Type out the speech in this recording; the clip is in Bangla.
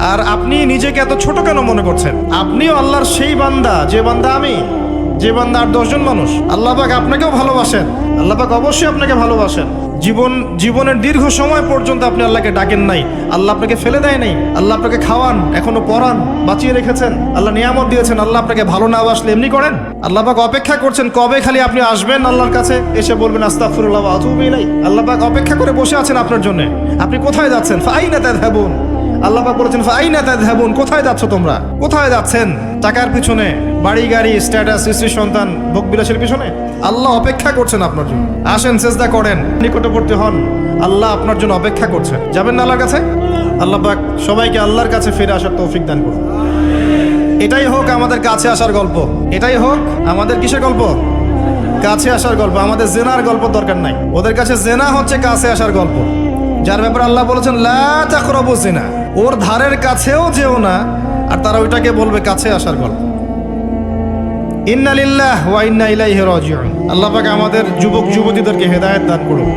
আর আপনি নিজেকে এত ছোট কেন মনে করছেন? আপনিও আল্লাহর সেই বান্দা, যে বান্দা আমি, যে বান্দা আর দশজন মানুষ। আল্লাহ পাক আপনাকেও ভালোবাসেন। আল্লাহ পাক অবশ্যই আপনাকে ভালোবাসেন। জীবন, জীবনের দীর্ঘ সময় পর্যন্ত আপনি আল্লাহকে ডাকেন নাই। আল্লাহ আপনাকে ফেলে দেয় নাই। আল্লাহ আপনাকে খাওয়ান, এখনও পড়ান, বাঁচিয়ে রেখেছেন। আল্লাহ নিয়ামত দিয়েছেন। আল্লাহ আপনাকে ভালো না বাসলে এমনি করেন? আল্লাহ পাক অপেক্ষা করছেন কবে খালি আপনি আসবেন আল্লাহর কাছে? এসে বলবেন ইলাইহি। আল্লাহ পাক অপেক্ষা করে বসে আছেন আপনার জন্য। আপনি কোথায় যাচ্ছেন? ফাইনা তাযহাবুন। আল্লাহ পাক বলেছেন, ফাইনা তাযহাবুন, কোথায় যাচ্ছ তোমরা? কোথায় যাচ্ছেন? টাকার পিছনে, বাড়ি, গাড়ি স্ট্যাটাস স্ত্রী, সন্তান, ভোগ বিলাসের পিছনে? আল্লাহ অপেক্ষা করছেন আপনার জন্য। আসেন চেষ্টা করেন, নিকটবর্তী হন। আল্লাহ আপনার জন্য অপেক্ষা করছেন। যাবেন না আল্লাহর কাছে? আল্লাহ পাক সবাইকে আল্লাহর কাছে ফিরে আসার তৌফিক দান করুন। এটাই হোক আমাদের কাছে আসার গল্প। এটাই হোক আমাদের কিসের গল্প? কাছে আসার গল্প। আমাদের জেনার গল্প দরকার নাই। ওদের কাছে জেনা হচ্ছে কাছে আসার গল্প। যার ব্যাপারে আল্লাহ বলেছেন, লা তাকরাবু জিনা ওর ধারের কাছেও যেও না, আর তারা ওইটাকে বলবে, কাছে আসার গল্প। ইন্নালিল্লাহ ওয়া ইন্না ইলাইহি রাজিউন। আল্লাহ পাক আমাদের যুবক যুবতীদেরকে হেদায়েত দান করুন।